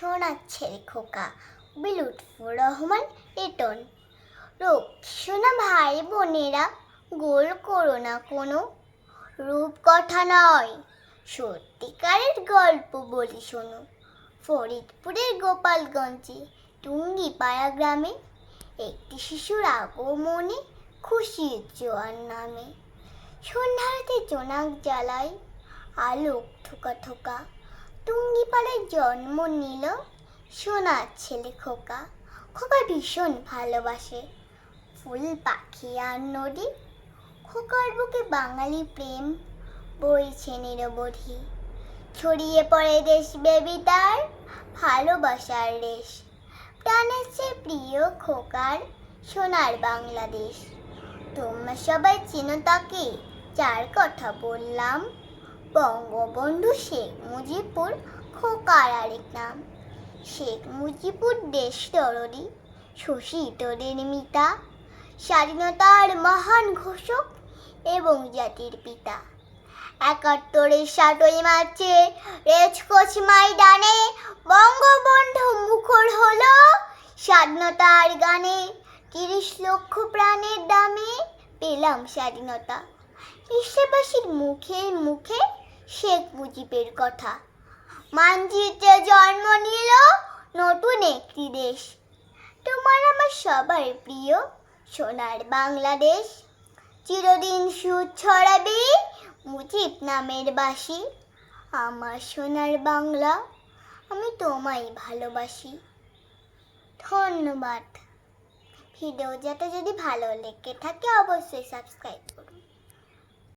ছেলে খোকা। বিলুৎফুর রহমান, এটন। সোনা ভাই বোনেরা, গোল করো না কোনো। রূপকথা নয়, সত্যিকারের গল্প বলি শোনো। ফরিদপুরের গোপালগঞ্জে টুঙ্গিপাড়া গ্রামে একটি শিশুর আগমনে খুশির জোয়ার নামে। সন্ধ্যারাতে জোনাক জ্বালায়, আলোক থোকা থোকা। টুঙ্গিপাড়ায় জন্ম নিল সোনার ছেলে খোকা। খোকা ভীষণ ভালোবাসে। ফুল পাখি আর নদী, খোকার বুকে বাঙালি প্রেম বইছে নিরবধি ছড়িয়ে পড়ে দেশ বেবি তার ভালোবাসার রেশ। প্রাণের চেয়ে প্রিয় খোকার সোনার বাংলাদেশ। তোমরা সবাই চিনো তাকে, যার কথা বললাম। বঙ্গবন্ধু শেখ মুজিবুর খোকার আরেক নাম। শেখ মুজিবুর দেশ দরদি শোষিতদের মিতা স্বাধীনতার মহান ঘোষক এবং জাতির পিতা। একাত্তরের সাতই মার্চে রেজকোচ ময়দানে বঙ্গবন্ধু মুখর হল। স্বাধীনতার গানে তিরিশ লক্ষ প্রাণের দামে পেলাম স্বাধীনতা। বিশ্ববাসীর মুখে মুখে শেখ মুজিবের কথা। মানচিত্রে জন্ম নিল নতুন একটি দেশ। তোমার আমার সবার প্রিয় সোনার বাংলাদেশ। চিরদিন সুদ ছড়াবে মুজিব নামের বাসি আমার সোনার বাংলা আমি তোমায় ভালোবাসি। ধন্যবাদ। ভিডিও যাতে যদি ভালো লেগে থাকে, অবশ্যই সাবস্ক্রাইব